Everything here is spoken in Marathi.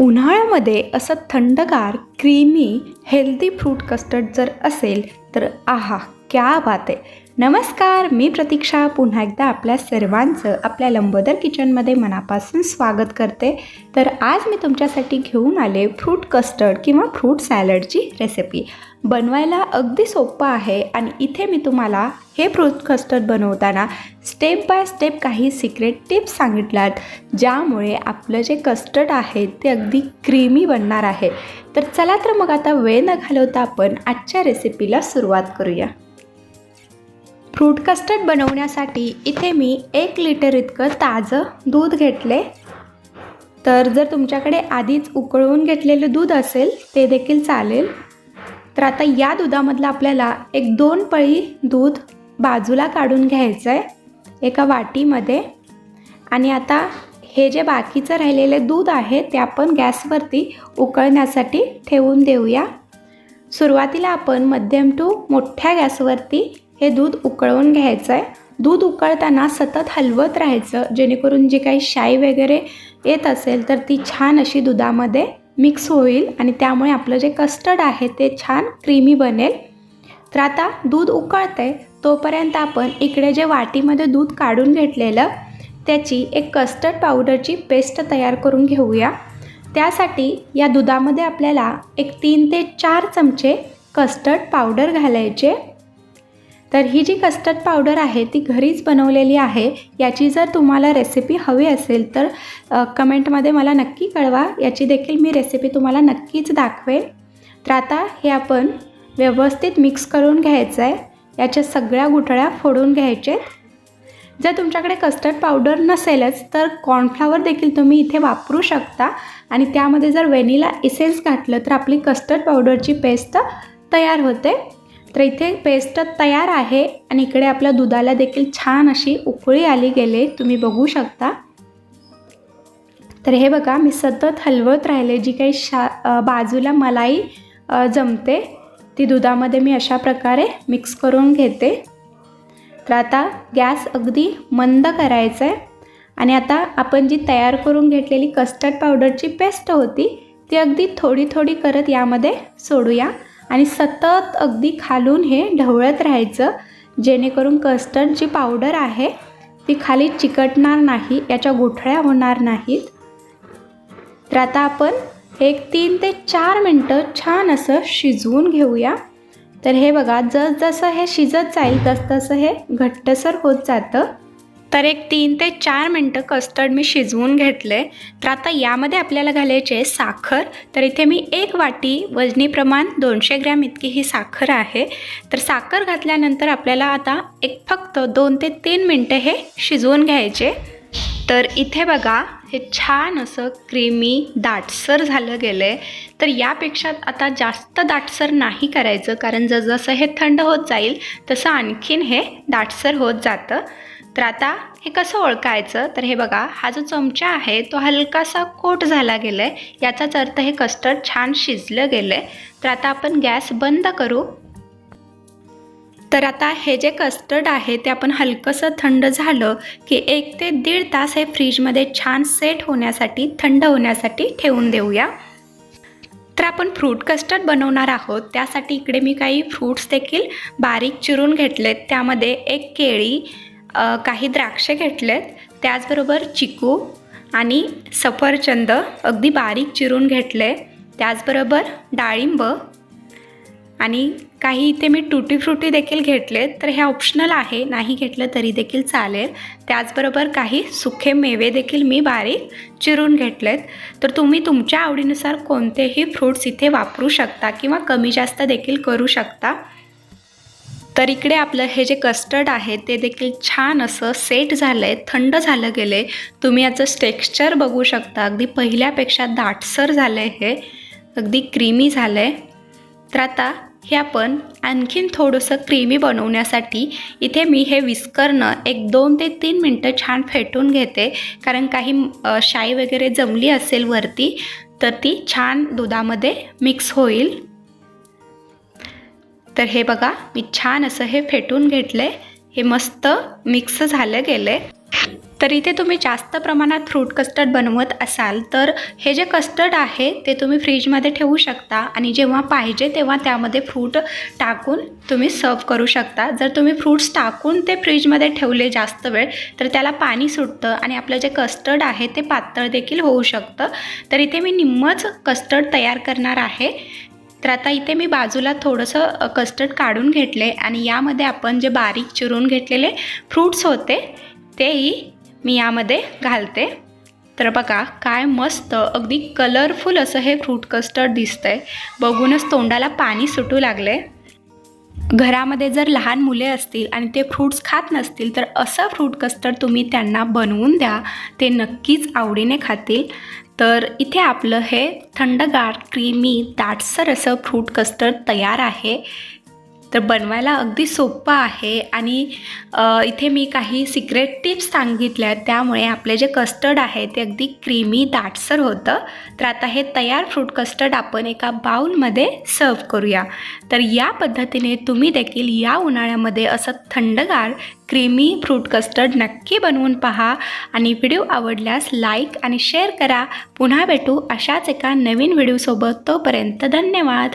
उन्हाळ्यामध्ये असं थंडगार क्रीमी हेल्दी फ्रूट कस्टर्ड जर असेल तर आहा क्या बात आहे. नमस्कार मी प्रतीक्षा. पुन्हा एकदा आपल्या सर्वांचं आपल्या लंबोदर किचनमध्ये मनापासून स्वागत करते. तर आज मी तुमच्यासाठी घेऊन आले फ्रूट कस्टर्ड किंवा फ्रूट सॅलडची रेसिपी. बनवायला अगदी सोपं आहे आणि इथे मी तुम्हाला हे फ्रूट कस्टर्ड बनवताना स्टेप बाय स्टेप काही सिक्रेट टिप्स सांगितल्यात ज्यामुळे आपलं जे कस्टर्ड आहे ते अगदी क्रीमी बनणार आहे. तर चला तर मग आता वेळ न घालवता आपण आजच्या रेसिपीला सुरुवात करूया. फ्रूट कस्टर्ड बनवण्यासाठी इथे मी एक लिटर इतकं ताजं दूध घेतले. तर जर तुमच्याकडे आधीच उकळवून घेतलेलं दूध असेल ते देखील चालेल. तर आता या दुधामधलं आपल्याला एक दोन पळी दूध बाजूला काढून घ्यायचं आहे एका वाटीमध्ये. आणि आता हे जे बाकीचं राहिलेले दूध आहे ते आपण गॅसवरती उकळण्यासाठी ठेवून देऊया. सुरुवातीला आपण मध्यम टू मोठ्या गॅसवरती हे दूध उकळवून घ्यायचं आहे दूध उकळताना सतत हलवत राहायचं जेणेकरून जी काही शाई वगैरे येत असेल तर ती छान अशी दुधामध्ये मिक्स होईल आणि त्यामुळे आपलं जे कस्टर्ड आहे ते छान क्रीमी बनेल. तर आता दूध उकळते तोपर्यंत आपण इकडे जे वाटीमध्ये दूध काढून घेतलेलं त्याची एक कस्टर्ड पावडरची पेस्ट तयार करून घेऊया. त्यासाठी या दुधामध्ये आपल्याला एक तीन ते चार चमचे कस्टर्ड पावडर घालायचे. तर ही जी कस्टर्ड पावडर आहे ती घरीच बनवलेली आहे. याची जर तुम्हाला रेसिपी हवी असेल तर कमेंटमध्ये मला नक्की कळवा. याची देखील मी रेसिपी तुम्हाला नक्कीच दाखवेन. तर आता हे आपण व्यवस्थित मिक्स करून घ्यायचं आहे याच्या सगळ्या गुठळ्या फोडून घ्यायचे जर तुमच्याकडे कस्टर्ड पावडर नसेलच तर कॉर्नफ्लावर देखील तुम्ही इथे वापरू शकता. आणि त्यामध्ये जर व्हॅनिला इसेन्स घातलं तर आपली कस्टर्ड पावडरची पेस्ट तयार होते. तर इथे पेस्ट तयार आहे आणि इकडे आपल्या दुधाला देखील छान अशी उकळी आली गेले. तुम्ही बघू शकता. तर हे बघा मी सतत हलवत राहिले. जी काही शा बाजूला मलाई जमते ती दुधामध्ये मी अशा प्रकारे मिक्स करून घेते. तर आता गॅस अगदी मंद करायचा आहे. आणि आता आपण जी तयार करून घेतलेली कस्टर्ड पावडरची पेस्ट होती ती अगदी थोडी थोडी करत यामध्ये सोडूया. आणि सतत अगदी खालून हे ढवळत राहायचं जेणेकरून कस्टर्ड जी पावडर आहे ती खाली चिकटणार नाही याच्या गुठळ्या होणार नाहीत. तर आता आपण एक तीन ते चार मिनटं छान असं शिजवून घेऊया. तर हे बघा जसजसं हे शिजत जाईल तसतसं हे घट्टसर होत जातं. तर एक तीन ते चार मिनटं कस्टर्ड मी शिजवून घेतले. तर आता यामध्ये आपल्याला घालायचे साखर. तर इथे मी एक वाटी वजनी प्रमाण दोनशे ग्रॅम इतकी ही साखर आहे. तर साखर घातल्यानंतर आपल्याला आता एक फक्त दोन ते तीन मिनटं हे शिजवून घ्यायचे. तर इथे बघा हे छान असं क्रीमी दाटसर झालं गेलं आहे तर यापेक्षा आता जास्त दाटसर नाही करायचं कारण जसजसं हे थंड होत जाईल तसं आणखीन हे दाटसर होत जातं. तर आता हे कसं ओळखायचं? तर हे बघा हा जो चमचा आहे तो हलकासा कोट झाला गेला आहे याचाच अर्थ हे कस्टर्ड छान शिजलं गेलं आहे तर आता आपण गॅस बंद करू. तर आता हे जे कस्टर्ड आहे ते आपण हलकंसं थंड झालं की एक ते दीड तास हे फ्रीजमध्ये छान सेट होण्यासाठी थंड होण्यासाठी ठेवून देऊया. तर आपण फ्रूट कस्टर्ड बनवणार आहोत. त्यासाठी इकडे मी काही फ्रूट्स देखील बारीक चिरून घेतलेत. त्यामध्ये एक केळी काही द्राक्षे घेतलेत. त्याचबरोबर चिकू आणि सफरचंद अगदी बारीक चिरून घेतले. त्याचबरोबर डाळिंब आणि काही इथे मी टुटी फ्रुटी देखील घेतलेत. तर हे ऑप्शनल आहे नाही घेतलं तरी देखील चालेल. त्याचबरोबर काही सुखे मेवे देखील मी बारीक चिरून घेतलेत. तर तुम्ही तुमच्या आवडीनुसार कोणतेही फ्रूट्स इथे वापरू शकता किंवा कमी जास्त देखील करू शकता. तर इकडे आपलं हे जे कस्टर्ड आहे ते देखील छान असं सेट झालं आहे थंड झालं गेलं आहे तुम्ही याचं टेक्स्चर बघू शकता. अगदी पहिल्यापेक्षा दाटसर झालं आहे हे. अगदी क्रीमी झालं आहे तर आता हे आपण आणखीन थोडंसं क्रीमी बनवण्यासाठी इथे मी हे विस्करनं एक दोन ते तीन मिनटं छान फेटून घेते. कारण काही शाई वगैरे जमली असेल वरती तर ती छान दुधामध्ये मिक्स होईल. तर हे बघा मी छान असं हे फेटून घेतलं आहे हे मस्त मिक्स झालं गेलं आहे तर इथे तुम्ही जास्त प्रमाणात फ्रूट कस्टर्ड बनवत असाल तर हे जे कस्टर्ड आहे ते तुम्ही फ्रीजमध्ये ठेवू शकता आणि जेव्हा पाहिजे तेव्हा त्यामध्ये फ्रूट टाकून तुम्ही सर्व करू शकता. जर तुम्ही फ्रूट्स टाकून ते फ्रीजमध्ये ठेवले जास्त वेळ तर त्याला पाणी सुटतं आणि आपलं जे कस्टर्ड आहे ते पातळ देखील होऊ शकतं. तर इथे मी निम्मच कस्टर्ड तयार करणार आहे. तर आता इथे मी बाजूला थोडंसं कस्टर्ड काढून घेतले आणि यामध्ये आपण जे बारीक चिरून घेतलेले फ्रूट्स होते तेही मी यामध्ये घालते. तर बघा काय मस्त अगदी कलरफुल असं हे फ्रूट कस्टर्ड दिसतंय. बघूनच तोंडाला पाणी सुटू लागले घरामध्ये जर लहान मुले असतील आणि ते फ्रूट्स खात नसतील तर असं फ्रूट कस्टर्ड तुम्ही त्यांना बनवून द्या. ते नक्कीच आवडीने खातील. तर इथे आपलं हे थंडगार क्रीमी दाटसर असं फ्रूट कस्टर्ड तयार आहे. तर बनवायला अगदी सोपं आहे. आणि इथे मी काही सिक्रेट टिप्स सांगितल्या. आहेत त्यामुळे आपले जे कस्टर्ड आहे ते अगदी क्रीमी दाटसर होतं. तर आता हे तयार फ्रूट कस्टर्ड आपण एका बाउलमध्ये सर्व करूया. तर या पद्धतीने तुम्ही देखील या उन्हाळ्यामध्ये असं थंडगार क्रीमी फ्रूट कस्टर्ड नक्की बनवून पहा. आणि व्हिडिओ आवडल्यास लाईक आणि शेअर करा. पुन्हा भेटू अशाच एका नवीन व्हिडिओसोबत तोपर्यंत धन्यवाद!